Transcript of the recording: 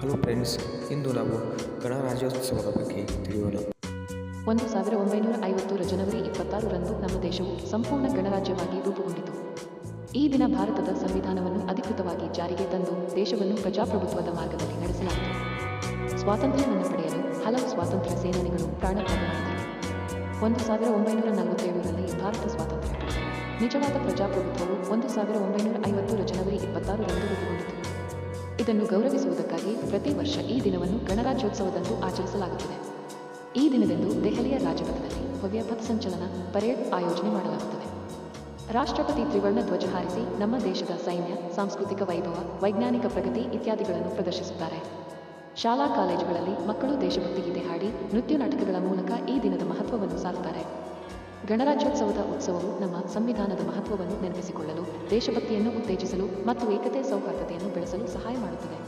Hello friends ಇಂದು ನಾವು ಗಣರಾಜ್ಯೋತ್ಸವದ ಬಗ್ಗೆ ತಿಳಿಯೋಣ. ಒಂದು ಸಾವಿರ ಒಂಬೈನೂರ ಐವತ್ತರ ಜನವರಿ ಇಪ್ಪತ್ತಾರರಂದು ನಮ್ಮ ದೇಶವು ಸಂಪೂರ್ಣ ಗಣರಾಜ್ಯವಾಗಿ ರೂಪುಗೊಂಡಿತು. ಈ ದಿನ ಭಾರತದ ಸಂವಿಧಾನವನ್ನು ಅಧಿಕೃತವಾಗಿ ಜಾರಿಗೆ ತಂದು ದೇಶವನ್ನು ಪ್ರಜಾಪ್ರಭುತ್ವದ ಮಾರ್ಗದಲ್ಲಿ ನಡೆಸಲಾಯಿತು. ಸ್ವಾತಂತ್ರ್ಯವನ್ನು ಪಡೆಯಲು ಹಲವು ಸ್ವಾತಂತ್ರ್ಯ ಸೇನಾನಿಗಳು ಪ್ರಾಣತ್ಯಾಗ ಮಾಡಿದರು ಒಂದು ಸಾವಿರ ಒಂಬೈನೂರ ನಲವತ್ತೇಳರಲ್ಲಿ ಭಾರತ ಸ್ವಾತಂತ್ರ್ಯ ನಿಜವಾದ ಪ್ರಜಾಪ್ರಭುತ್ವವು ಒಂದು ಸಾವಿರ ಒಂಬೈನೂರ ಐವತ್ತರ ಜನವರಿ ಇಪ್ಪತ್ತಾರರಂದು ರೂಪುಗೊಂಡಿತು. ಇದನ್ನು ಗೌರವಿಸುವುದಕ್ಕಾಗಿ ಪ್ರತಿ ವರ್ಷ ಈ ದಿನವನ್ನು ಗಣರಾಜ್ಯೋತ್ಸವದಂದು ಆಚರಿಸಲಾಗುತ್ತದೆ. ಈ ದಿನದಂದು ದೆಹಲಿಯ ರಾಜಪಥದಲ್ಲಿ ಭವ್ಯ ಪಥಸಂಚಲನ ಪರೇಡ್ ಆಯೋಜನೆ ಮಾಡಲಾಗುತ್ತದೆ. ರಾಷ್ಟ್ರಪತಿ ತ್ರಿವರ್ಣ ಧ್ವಜ ಹಾರಿಸಿ ನಮ್ಮ ದೇಶದ ಸೈನ್ಯ, ಸಾಂಸ್ಕೃತಿಕ ವೈಭವ, ವೈಜ್ಞಾನಿಕ ಪ್ರಗತಿ ಇತ್ಯಾದಿಗಳನ್ನು ಪ್ರದರ್ಶಿಸುತ್ತಾರೆ. ಶಾಲಾ ಕಾಲೇಜುಗಳಲ್ಲಿ ಮಕ್ಕಳು ದೇಶಭಕ್ತಿ ಗೀತೆ ಹಾಡಿ ನೃತ್ಯ ನಾಟಕಗಳ ಮೂಲಕ ಈ ದಿನದ ಮಹತ್ವವನ್ನು ಸಾರುತ್ತಾರೆ. ಗಣರಾಜ್ಯೋತ್ಸವದ ಉತ್ಸವವು ನಮ್ಮ ಸಂವಿಧಾನದ ಮಹತ್ವವನ್ನು ನೆನಪಿಸಿಕೊಳ್ಳಲು, ದೇಶಭಕ್ತಿಯನ್ನು ಉತ್ತೇಜಿಸಲು ಮತ್ತು ಏಕತೆ ಸೌಹಾರ್ದತೆಯನ್ನು ಬೆಳೆಸಲು ಸಹಾಯ ಮಾಡುತ್ತದೆ.